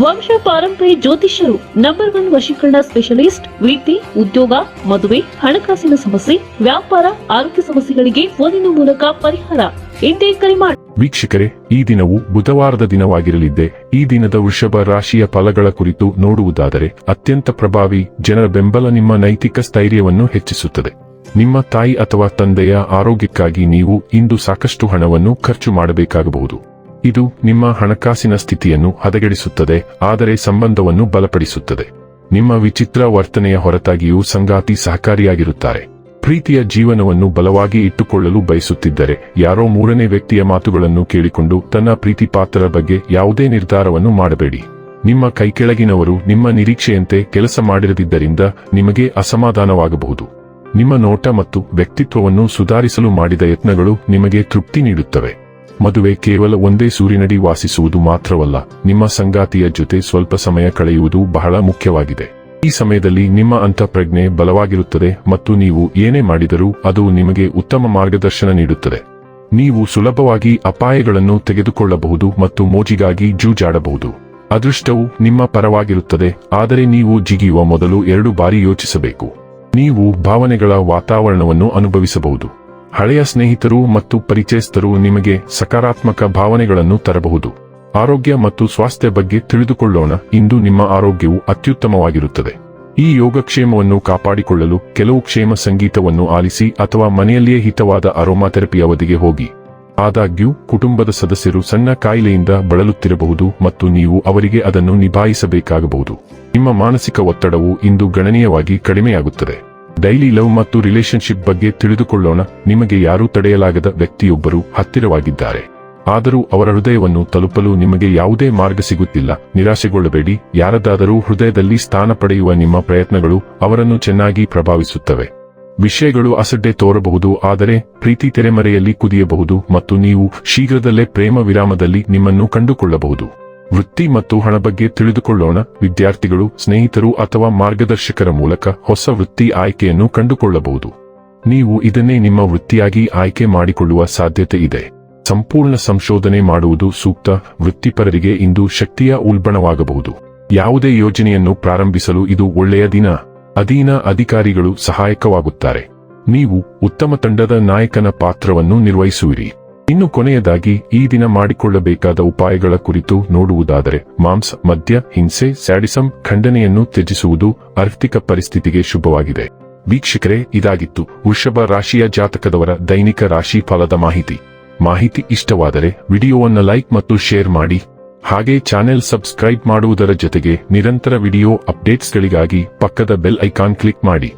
ವಂಶ ಪಾರಂಪರ್ಯ ಜ್ಯೋತಿಷ್ಯರು ನಂಬರ್ ಒನ್ ವಶೀಕರಣ ಸ್ಪೆಷಲಿಸ್ಟ್ ವೃತ್ತಿ ಉದ್ಯೋಗ, ಮದುವೆ, ಹಣಕಾಸಿನ ಸಮಸ್ಯೆ, ವ್ಯಾಪಾರ, ಆರೋಗ್ಯ ಸಮಸ್ಯೆಗಳಿಗೆ ಫೋನಿನ ಮೂಲಕ ಪರಿಹಾರ. ಎಂದೇ ಕರೆ ಮಾಡಿ ವೀಕ್ಷಕರೇ, ಈ ದಿನವು ಬುಧವಾರದ ದಿನವಾಗಿರಲಿದ್ದೆ, ಈ ದಿನದ ವೃಷಭ ರಾಶಿಯ ಫಲಗಳ ಕುರಿತು ನೋಡುವುದಾದರೆ, ಅತ್ಯಂತ ಪ್ರಭಾವಿ, ಜನರ ಬೆಂಬಲ ನಿಮ್ಮ ನೈತಿಕ ಸ್ಥೈರ್ಯವನ್ನು ಹೆಚ್ಚಿಸುತ್ತದೆ. ನಿಮ್ಮ ತಾಯಿ ಅಥವಾ ತಂದೆಯ ಆರೋಗ್ಯಕ್ಕಾಗಿ ನೀವು ಇಂದು ಸಾಕಷ್ಟು ಹಣವನ್ನು ಖರ್ಚು ಮಾಡಬೇಕಾಗಬಹುದು. ಇದು ನಿಮ್ಮ ಹಣಕಾಸಿನ ಸ್ಥಿತಿಯನ್ನು ಹದಗೆಡಿಸುತ್ತದೆ, ಆದರೆ ಸಂಬಂಧವನ್ನು ಬಲಪಡಿಸುತ್ತದೆ. ನಿಮ್ಮ ವಿಚಿತ್ರ ವರ್ತನೆಯ ಹೊರತಾಗಿಯೂ ಸಂಗಾತಿ ಸಹಕಾರಿಯಾಗಿರುತ್ತಾರೆ. ಪ್ರೀತಿಯ ಜೀವನವನ್ನು ಬಲವಾಗಿ ಇಟ್ಟುಕೊಳ್ಳಲು ಬಯಸುತ್ತಿದ್ದರೆ, ಯಾರೋ ಮೂರನೇ ವ್ಯಕ್ತಿಯ ಮಾತುಗಳನ್ನು ಕೇಳಿಕೊಂಡು ತನ್ನ ಪ್ರೀತಿ ಪಾತ್ರರ ಬಗ್ಗೆ ಯಾವುದೇ ನಿರ್ಧಾರವನ್ನು ಮಾಡಬೇಡಿ. ನಿಮ್ಮ ಕೈಕೆಳಗಿನವರು ನಿಮ್ಮ ನಿರೀಕ್ಷೆಯಂತೆ ಕೆಲಸ ಮಾಡಿರದಿದ್ದರಿಂದ ನಿಮಗೆ ಅಸಮಾಧಾನವಾಗಬಹುದು. ನಿಮ್ಮ ನೋಟ ಮತ್ತು ವ್ಯಕ್ತಿತ್ವವನ್ನು ಸುಧಾರಿಸಲು ಮಾಡಿದ ಯತ್ನಗಳು ನಿಮಗೆ ತೃಪ್ತಿ ನೀಡುತ್ತವೆ. ಮದುವೆ ಕೇವಲ ಒಂದೇ ಸೂರಿನಡಿ ವಾಸಿಸುವುದು ಮಾತ್ರವಲ್ಲ, ನಿಮ್ಮ ಸಂಗಾತಿಯ ಜೊತೆ ಸ್ವಲ್ಪ ಸಮಯ ಕಳೆಯುವುದು ಬಹಳ ಮುಖ್ಯವಾಗಿದೆ. ಈ ಸಮಯದಲ್ಲಿ ನಿಮ್ಮ ಅಂತಃಪ್ರಜ್ಞೆ ಬಲವಾಗಿರುತ್ತದೆ ಮತ್ತು ನೀವು ಏನೇ ಮಾಡಿದರೂ ಅದು ನಿಮಗೆ ಉತ್ತಮ ಮಾರ್ಗದರ್ಶನ ನೀಡುತ್ತದೆ. ನೀವು ಸುಲಭವಾಗಿ ಅಪಾಯಗಳನ್ನು ತೆಗೆದುಕೊಳ್ಳಬಹುದು ಮತ್ತು ಮೋಜಿಗಾಗಿ ಜೂಜಾಡಬಹುದು. ಅದೃಷ್ಟವು ನಿಮ್ಮ ಪರವಾಗಿರುತ್ತದೆ, ಆದರೆ ನೀವು ಜಿಗಿಯುವ ಮೊದಲು ಎರಡು ಬಾರಿ ಯೋಚಿಸಬೇಕು. ನೀವು ಭಾವನೆಗಳ ವಾತಾವರಣವನ್ನು ಅನುಭವಿಸಬಹುದು. ಹಳೆಯ ಸ್ನೇಹಿತರು ಮತ್ತು ಪರಿಚಯಸ್ಥರು ನಿಮಗೆ ಸಕಾರಾತ್ಮಕ ಭಾವನೆಗಳನ್ನು ತರಬಹುದು. ಆರೋಗ್ಯ ಮತ್ತು ಸ್ವಾಸ್ಥ್ಯ ಬಗ್ಗೆ ತಿಳಿದುಕೊಳ್ಳೋಣ. ಇಂದು ನಿಮ್ಮ ಆರೋಗ್ಯವು ಅತ್ಯುತ್ತಮವಾಗಿರುತ್ತದೆ. ಈ ಯೋಗಕ್ಷೇಮವನ್ನು ಕಾಪಾಡಿಕೊಳ್ಳಲು ಕೆಲವು ಕ್ಷೇಮ ಸಂಗೀತವನ್ನು ಆಲಿಸಿ ಅಥವಾ ಮನೆಯಲ್ಲಿಯೇ ಹಿತವಾದ ಅರೋಮಾಥೆರಪಿ ಅವಧಿಗೆ ಹೋಗಿ. ಆದಾಗ್ಯೂ, ಕುಟುಂಬದ ಸದಸ್ಯರು ಸಣ್ಣ ಕಾಯಿಲೆಯಿಂದ ಬಳಲುತ್ತಿರಬಹುದು ಮತ್ತು ನೀವು ಅವರಿಗೆ ಅದನ್ನು ನಿಭಾಯಿಸಬೇಕಾಗಬಹುದು. ನಿಮ್ಮ ಮಾನಸಿಕ ಒತ್ತಡವು ಇಂದು ಗಣನೀಯವಾಗಿ ಕಡಿಮೆಯಾಗುತ್ತದೆ. ಡೈಲಿ ಲವ್ ಮತ್ತು ರಿಲೇಷನ್ಶಿಪ್ ಬಗ್ಗೆ ತಿಳಿದುಕೊಳ್ಳೋಣ. ನಿಮಗೆ ಯಾರೂ ತಡೆಯಲಾಗದ ವ್ಯಕ್ತಿಯೊಬ್ಬರು ಹತ್ತಿರವಾಗಿದ್ದಾರೆ. ಆದರೂ ಅವರ ಹೃದಯವನ್ನು ತಲುಪಲು ನಿಮಗೆ ಯಾವುದೇ ಮಾರ್ಗ ಸಿಗುತ್ತಿಲ್ಲ. ನಿರಾಶೆಗೊಳ್ಳಬೇಡಿ. ಯಾರದಾದರೂ ಹೃದಯದಲ್ಲಿ ಸ್ಥಾನ ಪಡೆಯುವ ನಿಮ್ಮ ಪ್ರಯತ್ನಗಳು ಅವರನ್ನು ಚೆನ್ನಾಗಿ ಪ್ರಭಾವಿಸುತ್ತವೆ. ವಿಷಯಗಳು ಅಸಡ್ಡೆ ತೋರಬಹುದು, ಆದರೆ ಪ್ರೀತಿ ತೆರೆಮರೆಯಲ್ಲಿ ಕುದಿಯಬಹುದು ಮತ್ತು ನೀವು ಶೀಘ್ರದಲ್ಲೇ ಪ್ರೇಮ ವಿರಾಮದಲ್ಲಿ ನಿಮ್ಮನ್ನು ಕಂಡುಕೊಳ್ಳಬಹುದು. ವೃತ್ತಿ ಮತ್ತು ಹಣ ಬಗ್ಗೆ ತಿಳಿದುಕೊಳ್ಳೋಣ. ವಿದ್ಯಾರ್ಥಿಗಳು, ಸ್ನೇಹಿತರು ಅಥವಾ ಮಾರ್ಗದರ್ಶಕರ ಮೂಲಕ ಹೊಸ ವೃತ್ತಿ ಆಯ್ಕೆಯನ್ನು ಕಂಡುಕೊಳ್ಳಬಹುದು. ನೀವು ಇದನ್ನೇ ನಿಮ್ಮ ವೃತ್ತಿಯಾಗಿ ಆಯ್ಕೆ ಮಾಡಿಕೊಳ್ಳುವ ಸಾಧ್ಯತೆ ಇದೆ. ಸಂಪೂರ್ಣ ಸಂಶೋಧನೆ ಮಾಡುವುದು ಸೂಕ್ತ. ವೃತ್ತಿಪರರಿಗೆ ಇಂದು ಶಕ್ತಿಯ ಉಲ್ಬಣವಾಗಬಹುದು. ಯಾವುದೇ ಯೋಜನೆಯನ್ನು ಪ್ರಾರಂಭಿಸಲು ಇದು ಒಳ್ಳೆಯ ದಿನ. ಅಧೀನ ಅಧಿಕಾರಿಗಳು ಸಹಾಯಕವಾಗುತ್ತಾರೆ. ನೀವು ಉತ್ತಮ ತಂಡದ ನಾಯಕನ ಪಾತ್ರವನ್ನು ನಿರ್ವಹಿಸುವಿರಿ. ಇನ್ನು ಕೊನೆಯದಾಗಿ ಈ ದಿನ ಮಾಡಿಕೊಳ್ಳಬೇಕಾದ ಉಪಾಯಗಳ ಕುರಿತು ನೋಡುವುದಾದರೆ ಮಾಂಸ, ಮದ್ಯ, ಹಿಂಸೆ, ಸ್ಯಾಡಿಸಂ ಖಂಡನೆಯನ್ನು ತ್ಯಜಿಸುವುದು ಆರ್ಥಿಕ ಪರಿಸ್ಥಿತಿಗೆ ಶುಭವಾಗಿದೆ. ವೀಕ್ಷಕರೇ, ಇದಾಗಿತ್ತು ವೃಷಭ ರಾಶಿಯ ಜಾತಕದವರ ದೈನಿಕ ರಾಶಿ ಫಲದ ಮಾಹಿತಿ. ಮಾಹಿತಿ ಇಷ್ಟವಾದರೆ ವಿಡಿಯೋವನ್ನು ಲೈಕ್ ಮತ್ತು ಶೇರ್ ಮಾಡಿ. ಹಾಗೆ ಚಾನೆಲ್ ಸಬ್ಸ್ಕ್ರೈಬ್ ಮಾಡುವುದರ ಜೊತೆಗೆ ನಿರಂತರ ವಿಡಿಯೋ ಅಪ್ಡೇಟ್ಸ್ಗಳಿಗಾಗಿ ಪಕ್ಕದ ಬೆಲ್ ಐಕಾನ್ ಕ್ಲಿಕ್ ಮಾಡಿ.